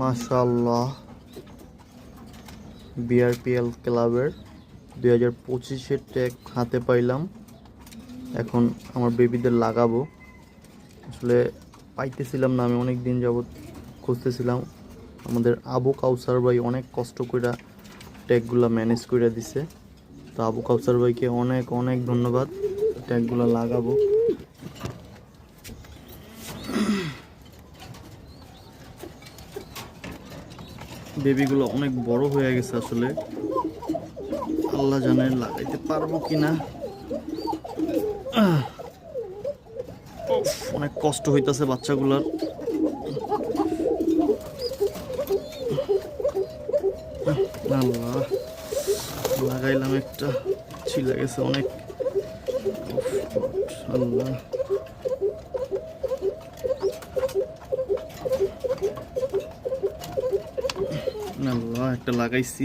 মাশাল্লাহ বিআরপিএল ক্লাবের দুই হাজার পঁচিশের ট্যাগ হাতে পাইলাম। এখন আমার বেবিদের লাগাবো। আসলে পাইতেছিলাম না, আমি অনেক দিন যাবৎ খুঁজতেছিলাম। আমাদের আবু কাউসার ভাই অনেক কষ্ট করে ট্যাগগুলো ম্যানেজ করে দিছে। তো আবু কাউসার ভাইকে অনেক অনেক ধন্যবাদ। ট্যাগগুলো লাগাবো। বেবিগুলো অনেক বড় হয়ে গেছে আসলে। আল্লাহ জানে লাগাইতে পারব আহ। উফ, অনেক কষ্ট হইতাছে বাচ্চাগুলার। লাগাইলাম একটা। ছিলে গেছে অনেক। আল্লাহ। আল্লাহ একটা লাগাইছি।